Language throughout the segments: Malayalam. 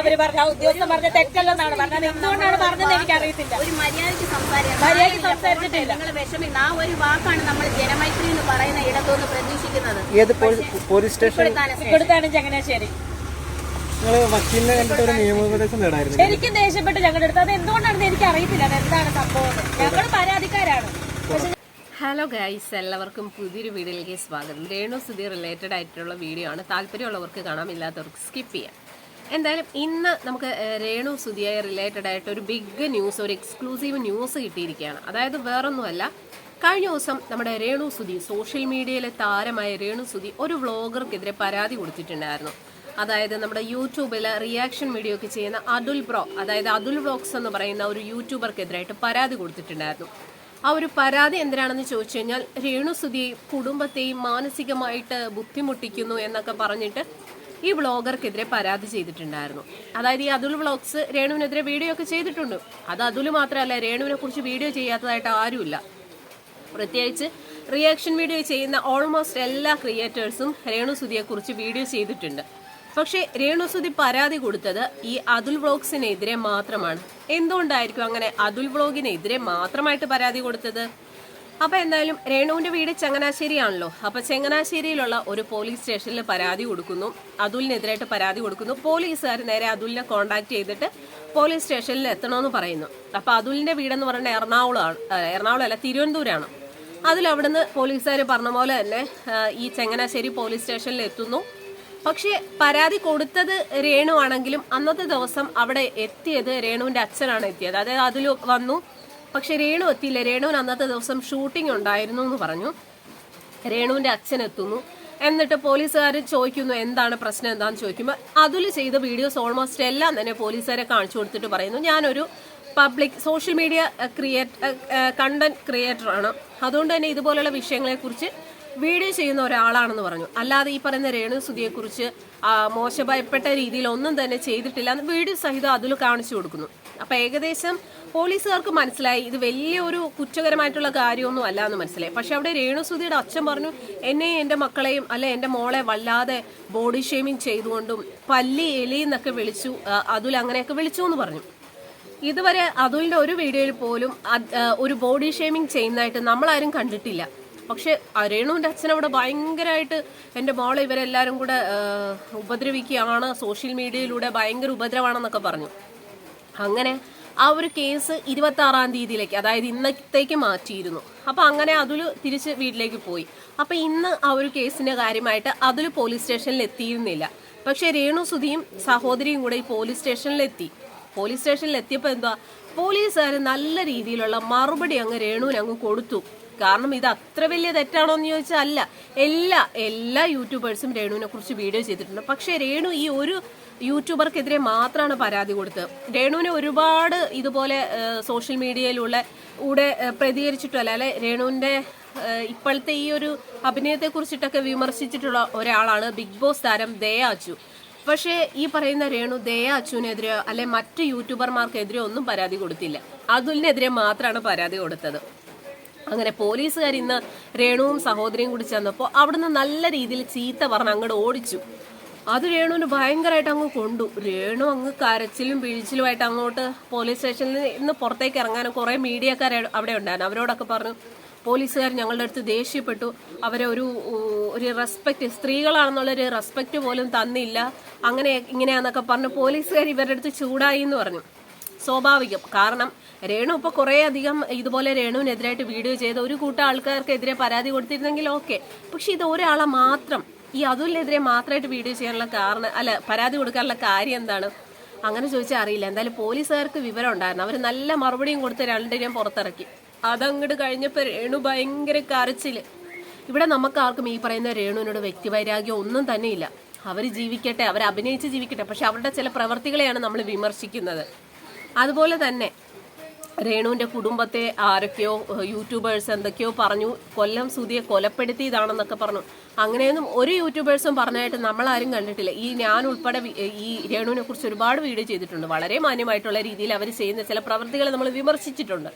അവർ പറഞ്ഞ ഉദ്യോഗസ്ഥൻ പറഞ്ഞ തെറ്റല്ലെന്നാണ് പറഞ്ഞത്. എന്തുകൊണ്ടാണ് പറഞ്ഞത് എനിക്ക് അറിയത്തില്ല ഒരു മര്യാദയ്ക്ക് സംസാരിക്കണം മര്യാദയ്ക്ക് സംസാരിച്ചിട്ടില്ല. നിങ്ങൾ വിഷമിക്കുന്ന ആ ഒരു വാക്കാണ് നമ്മൾ ജനമൈത്രി എന്ന് പറയുന്ന ഇടത്തുനിന്ന് പ്രതീക്ഷിക്കുന്നത്. ഏത് പോലീസ് സ്റ്റേഷൻ? ഇവിടുത്താണ് ചങ്ങനാശ്ശേരി. ശരിക്കും ദേഷ്യപ്പെട്ട് ഞങ്ങളുടെ അടുത്ത്. അത് എന്തുകൊണ്ടാണെന്ന് എനിക്ക് അറിയത്തില്ല അത് എന്താണ് സംഭവം ഞങ്ങൾ പരാതിക്കാരാണ്. ഹലോ ഗൈസ് എല്ലാവർക്കും പുതിയൊരു വീഡിയോയിലേക്ക് സ്വാഗതം. രേണു സുധി റിലേറ്റഡ് ആയിട്ടുള്ള വീഡിയോ ആണ്. താല്പര്യമുള്ളവർക്ക് കാണാം ഇല്ലാത്തവർക്ക് സ്കിപ്പ് ചെയ്യാം. എന്തായാലും ഇന്ന് നമുക്ക് രേണു സുധിയായി റിലേറ്റഡ് ആയിട്ട് ഒരു ബിഗ് ന്യൂസ് ഒരു എക്സ്ക്ലൂസീവ് ന്യൂസ് കിട്ടിയിരിക്കുകയാണ്. അതായത് വേറൊന്നുമല്ല കഴിഞ്ഞ ദിവസം നമ്മുടെ രേണു സുധി സോഷ്യൽ മീഡിയയിലെ താരമായ രേണു സുധി ഒരു വ്ളോഗർക്കെതിരെ പരാതി കൊടുത്തിട്ടുണ്ടായിരുന്നു. അതായത് നമ്മുടെ യൂട്യൂബിൽ റിയാക്ഷൻ വീഡിയോ ഒക്കെ ചെയ്യുന്ന അതുൽ ബ്രോ അതായത് അതുൽ വ്ളോഗ്സ് എന്ന് പറയുന്ന ഒരു യൂട്യൂബർക്കെതിരായിട്ട് പരാതി കൊടുത്തിട്ടുണ്ടായിരുന്നു. ആ ഒരു പരാതി എന്തിനാണെന്ന് ചോദിച്ചു കഴിഞ്ഞാൽ രേണു സുധിയെയും കുടുംബത്തെയും മാനസികമായിട്ട് ബുദ്ധിമുട്ടിക്കുന്നു എന്നൊക്കെ പറഞ്ഞിട്ട് ഈ ബ്ലോഗർക്കെതിരെ പരാതി ചെയ്തിട്ടുണ്ടായിരുന്നു. അതായത് ഈ അതുൽ വ്ളോഗ്സ് രേണുവിനെതിരെ വീഡിയോ ഒക്കെ ചെയ്തിട്ടുണ്ട്. അത് അതുൽ മാത്രമല്ല രേണുവിനെ കുറിച്ച് വീഡിയോ ചെയ്യാത്തതായിട്ട് ആരുമില്ല. പ്രത്യേകിച്ച് റിയാക്ഷൻ വീഡിയോ ചെയ്യുന്ന ഓൾമോസ്റ്റ് എല്ലാ ക്രിയേറ്റേഴ്സും രേണു സുധിയെ കുറിച്ച് വീഡിയോ ചെയ്തിട്ടുണ്ട്. പക്ഷേ രേണു രേണുസുതി പരാതി കൊടുത്തത് ഈ അതുൽ വ്ളോഗ്സിനെതിരെ മാത്രമാണ്. എന്തുകൊണ്ടായിരിക്കും അങ്ങനെ അതുൽ വ്ളോഗിനെതിരെ മാത്രമായിട്ട് പരാതി കൊടുത്തത്? അപ്പൊ എന്തായാലും രേണുവിന്റെ വീട് ചങ്ങനാശ്ശേരിയാണല്ലോ. അപ്പൊ ചങ്ങനാശ്ശേരിയിലുള്ള ഒരു പോലീസ് സ്റ്റേഷനിൽ പരാതി കൊടുക്കുന്നു. അതുലിനെതിരായിട്ട് പരാതി കൊടുക്കുന്നു. പോലീസുകാർ നേരെ അതുലിനെ കോണ്ടാക്ട് ചെയ്തിട്ട് പോലീസ് സ്റ്റേഷനിൽ എത്തണമെന്ന് പറയുന്നു. അപ്പൊ അതുലിന്റെ വീടെന്ന് പറയുന്നത് എറണാകുളമാണ് എറണാകുളം അല്ല തിരുവനന്തപുരമാണ്. അതിൽ അവിടുന്ന് പോലീസുകാർ പറഞ്ഞ പോലെ തന്നെ ഈ ചങ്ങനാശ്ശേരി പോലീസ് സ്റ്റേഷനിൽ എത്തുന്നു. പക്ഷേ പരാതി കൊടുത്തത് രേണു ആണെങ്കിലും അന്നത്തെ ദിവസം അവിടെ എത്തിയത് രേണുവിന്റെ അച്ഛനാണ് എത്തിയത്. അതായത് അതിൽ വന്നു പക്ഷെ രേണു എത്തിയില്ല. രേണുവിന് അന്നത്തെ ദിവസം ഷൂട്ടിംഗ് ഉണ്ടായിരുന്നു എന്ന് പറഞ്ഞു. രേണുവിന്റെ അച്ഛൻ എത്തുന്നു. എന്നിട്ട് പോലീസുകാർ ചോദിക്കുന്നു എന്താണ് പ്രശ്നം? എന്താണെന്ന് ചോദിക്കുമ്പോൾ അതിൽ ചെയ്ത വീഡിയോസ് ഓൾമോസ്റ്റ് എല്ലാം തന്നെ പോലീസുകാരെ കാണിച്ചു കൊടുത്തിട്ട് പറയുന്നു. ഞാനൊരു public social media create content creator ആണ്. അതുകൊണ്ട് തന്നെ ഇതുപോലുള്ള വിഷയങ്ങളെക്കുറിച്ച് വീഡിയോ ചെയ്യുന്ന ഒരാളാണെന്ന് പറഞ്ഞു. അല്ലാതെ ഈ പറയുന്ന രേണു സുധിയെക്കുറിച്ച് മോശഭയപ്പെട്ട രീതിയിൽ ഒന്നും തന്നെ ചെയ്തിട്ടില്ല എന്ന് വീഡിയോ സഹിതം അതിൽ കാണിച്ചു കൊടുക്കുന്നു. അപ്പൊ ഏകദേശം പോലീസുകാർക്ക് മനസ്സിലായി. ഇത് വലിയ ഒരു കുറ്റകരമായിട്ടുള്ള കാര്യമൊന്നും അല്ല എന്ന് മനസ്സിലായി. പക്ഷെ അവിടെ രേണുസുതിയുടെ അച്ഛൻ പറഞ്ഞു എന്നെയും എന്റെ മക്കളെയും അല്ലെ എന്റെ മോളെ വല്ലാതെ ബോഡി ഷേമിങ് ചെയ്തുകൊണ്ടും പല്ലി എലി എന്നൊക്കെ വിളിച്ചു അതുൽ അങ്ങനെയൊക്കെ വിളിച്ചു എന്ന് പറഞ്ഞു. ഇതുവരെ അതുലിന്റെ ഒരു വീഡിയോയിൽ പോലും ഒരു ബോഡി ഷേമിങ് ചെയ്യുന്നതായിട്ട് നമ്മളാരും കണ്ടിട്ടില്ല. പക്ഷെ രേണുവിന്റെ അച്ഛനവിടെ ഭയങ്കരമായിട്ട് എന്റെ മോളെ ഇവരെല്ലാരും കൂടെ ഉപദ്രവിക്കുകയാണ്. സോഷ്യൽ മീഡിയയിലൂടെ ഭയങ്കര ഉപദ്രവമാണെന്നൊക്കെ പറഞ്ഞു. അങ്ങനെ ആ ഒരു കേസ് ഇരുപത്തി ആറാം തീയതിയിലേക്ക് അതായത് ഇന്നത്തേക്ക് മാറ്റിയിരുന്നു. അപ്പോൾ അങ്ങനെ അതിൽ തിരിച്ച് വീട്ടിലേക്ക് പോയി. അപ്പോൾ ഇന്ന് ആ ഒരു കേസിന്റെ കാര്യമായിട്ട് അതിൽ പോലീസ് സ്റ്റേഷനിൽ എത്തിയിരുന്നില്ല. പക്ഷേ രേണു സുധിയും സഹോദരിയും കൂടെ ഈ പോലീസ് സ്റ്റേഷനിലെത്തി. പോലീസ് സ്റ്റേഷനിൽ എത്തിയപ്പോൾ എന്താ? പോലീസുകാർ നല്ല രീതിയിലുള്ള മറുപടി അങ്ങ് രേണുവിന് അങ്ങ് കൊടുത്തു. കാരണം ഇത് അത്ര വലിയ തെറ്റാണോ എന്ന് ചോദിച്ചാൽ അല്ല എല്ലാ എല്ലാ യൂട്യൂബേഴ്സും രേണുവിനെ കുറിച്ച് വീഡിയോ ചെയ്തിട്ടുണ്ട്. പക്ഷേ രേണു ഈ ഒരു യൂട്യൂബർക്കെതിരെ മാത്രമാണ് പരാതി കൊടുത്തത്. രേണുവിനെ ഒരുപാട് ഇതുപോലെ സോഷ്യൽ മീഡിയയിലുള്ള കൂടെ പ്രതികരിച്ചിട്ടല്ല അല്ലെ രേണുവിന്റെ ഇപ്പോഴത്തെ ഈ ഒരു അഭിനയത്തെ കുറിച്ചിട്ടൊക്കെ വിമർശിച്ചിട്ടുള്ള ഒരാളാണ് ബിഗ് ബോസ് താരം ദയാച്ചു പക്ഷേ ഈ പറയുന്ന രേണു ദയ അച്ചുവിനെതിരെയോ അല്ലെ മറ്റ് യൂട്യൂബർമാർക്കെതിരെയോ ഒന്നും പരാതി കൊടുത്തില്ല. അതുലിനെതിരെ മാത്രമാണ് പരാതി കൊടുത്തത്. അങ്ങനെ പോലീസുകാർ ഇന്ന് രേണുവും സഹോദരിയും കൂടി ചെന്നപ്പോൾ അവിടുന്ന് നല്ല രീതിയിൽ ചീത്ത പറഞ്ഞ് അങ്ങോട്ട് ഓടിച്ചു. അത് രേണുവിന് ഭയങ്കരമായിട്ട് അങ്ങ് കൊണ്ടു. രേണു അങ്ങ് കരച്ചിലും പിഴിച്ചിലുമായിട്ട് അങ്ങോട്ട് പോലീസ് സ്റ്റേഷനിൽ നിന്ന് പുറത്തേക്ക് ഇറങ്ങാനും കുറേ മീഡിയക്കാർ അവിടെ ഉണ്ടായിരുന്നു. അവരോടൊക്കെ പറഞ്ഞു പോലീസുകാർ ഞങ്ങളുടെ അടുത്ത് ദേഷ്യപ്പെട്ടു. അവരെ ഒരു ഒരു റെസ്പെക്റ്റ് സ്ത്രീകളാണെന്നുള്ള ഒരു റെസ്പെക്റ്റ് പോലും തന്നില്ല. അങ്ങനെ ഇങ്ങനെയാന്നൊക്കെ പറഞ്ഞു പോലീസുകാർ ഇവരുടെ അടുത്ത് ചൂടായി എന്ന് പറഞ്ഞു. സ്വാഭാവികം. കാരണം രേണു ഇപ്പൊ കുറെ അധികം ഇതുപോലെ രേണുവിനെതിരായിട്ട് വീഡിയോ ചെയ്ത ഒരു കൂട്ടം ആൾക്കാർക്കെതിരെ പരാതി കൊടുത്തിരുന്നെങ്കിൽ ഓക്കെ. പക്ഷെ ഇത് ഒരാളെ മാത്രം ഈ അതുലിനെതിരെ മാത്രമായിട്ട് വീഡിയോ ചെയ്യാനുള്ള കാരണം അല്ല പരാതി കൊടുക്കാനുള്ള കാര്യം എന്താണ്? അങ്ങനെ ചോദിച്ചാൽ അറിയില്ല. എന്തായാലും പോലീസുകാർക്ക് വിവരം ഉണ്ടായിരുന്നു. അവർ നല്ല മറുപടിയും കൊടുത്ത് രണ്ടിനെയും പുറത്തിറക്കി. അതങ്ങോട്ട് കഴിഞ്ഞപ്പോൾ രേണു ഭയങ്കര കരച്ചിൽ. ഇവിടെ നമുക്ക് ആർക്കും ഈ പറയുന്ന രേണുവിനോട് വ്യക്തിവൈരാഗ്യം ഒന്നും തന്നെയില്ല. അവർ ജീവിക്കട്ടെ അവർ അഭിനയിച്ച് ജീവിക്കട്ടെ. പക്ഷെ അവരുടെ ചില പ്രവർത്തികളെയാണ് നമ്മൾ വിമർശിക്കുന്നത്. അതുപോലെ തന്നെ രേണുവിന്റെ കുടുംബത്തെ ആരൊക്കെയോ യൂട്യൂബേഴ്സ് എന്തൊക്കെയോ പറഞ്ഞു കൊല്ലം സുതിയെ കൊലപ്പെടുത്തിയതാണെന്നൊക്കെ പറഞ്ഞു. അങ്ങനെയൊന്നും ഒരു യൂട്യൂബേഴ്സും പറഞ്ഞായിട്ട് നമ്മളാരും കണ്ടിട്ടില്ല. ഈ ഞാൻ ഉൾപ്പെടെ ഈ രേണുവിനെ കുറിച്ച് ഒരുപാട് വീഡിയോ ചെയ്തിട്ടുണ്ട്. വളരെ മാന്യമായിട്ടുള്ള രീതിയിൽ അവർ ചെയ്യുന്ന ചില പ്രവൃത്തികൾ നമ്മൾ വിമർശിച്ചിട്ടുണ്ട്.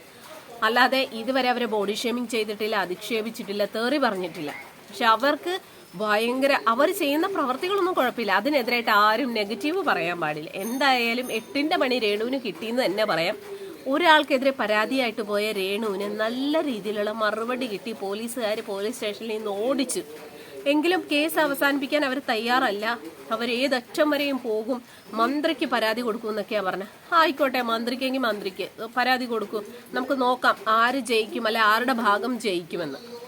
അല്ലാതെ ഇതുവരെ അവരെ ബോഡി ഷേമിങ് ചെയ്തിട്ടില്ല അധിക്ഷേപിച്ചിട്ടില്ല തേറി പറഞ്ഞിട്ടില്ല. പക്ഷെ അവർക്ക് ഭയങ്കര അവർ ചെയ്യുന്ന പ്രവർത്തികളൊന്നും കുഴപ്പമില്ല. അതിനെതിരായിട്ട് ആരും നെഗറ്റീവ് പറയാൻ പാടില്ല. എന്തായാലും എട്ടിന്റെ മണി രേണുവിന് കിട്ടിയെന്ന് തന്നെ പറയാം. ഒരാൾക്കെതിരെ പരാതിയായിട്ട് പോയ രേണുവിന് നല്ല രീതിയിലുള്ള മറുപടി കിട്ടി. പോലീസുകാർ പോലീസ് സ്റ്റേഷനിൽ നിന്ന് ഓടിച്ചു. എങ്കിലും കേസ് അവസാനിപ്പിക്കാൻ അവർ തയ്യാറല്ല. അവർ ഏതറ്റം വരെയും പോകും. മന്ത്രിക്ക് പരാതി കൊടുക്കും എന്നൊക്കെയാണ് പറഞ്ഞത് ആയിക്കോട്ടെ മന്ത്രിക്കെങ്കിൽ മന്ത്രിക്ക് പരാതി കൊടുക്കും. നമുക്ക് നോക്കാം ആര് ജയിക്കും അല്ലെ ആരുടെ ഭാഗം ജയിക്കുമെന്ന്.